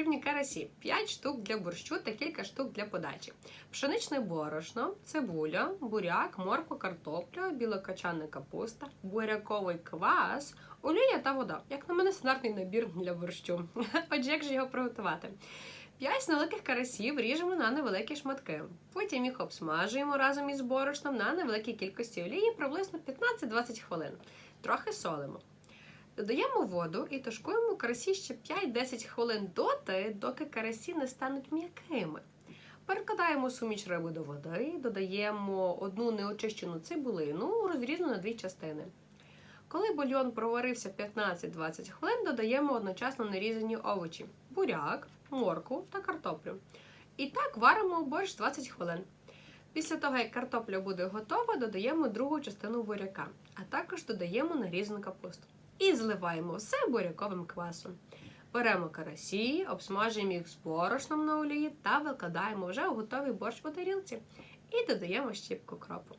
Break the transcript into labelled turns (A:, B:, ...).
A: потрібні карасі 5 штук для борщу та кілька штук для подачі. Пшеничне борошно, цибуля, буряк, морква, картопля, білокачана капуста, буряковий квас, олія та вода. Як на мене, стандартний набір для борщу. Отже, як же його приготувати? П'ять невеликих карасів ріжемо на невеликі шматки. Потім їх обсмажуємо разом із борошном на невеликій кількості олії приблизно 15-20 хвилин. Трохи солимо. Додаємо воду і тушкуємо карасі ще 5-10 хвилин доти, доки карасі не стануть м'якими. Перекладаємо суміш риби до води, додаємо одну неочищену цибулину, розрізану на дві частини. Коли бульйон проварився 15-20 хвилин, додаємо одночасно нарізані овочі: буряк, морку та картоплю. І так варимо борщ 20 хвилин. Після того, як картопля буде готова, додаємо другу частину буряка, а також додаємо нарізану капусту. І зливаємо все буряковим квасом. Беремо карасі, обсмажуємо їх з борошном на олії та викладаємо вже у готовий борщ по тарілці. І додаємо щіпку кропу.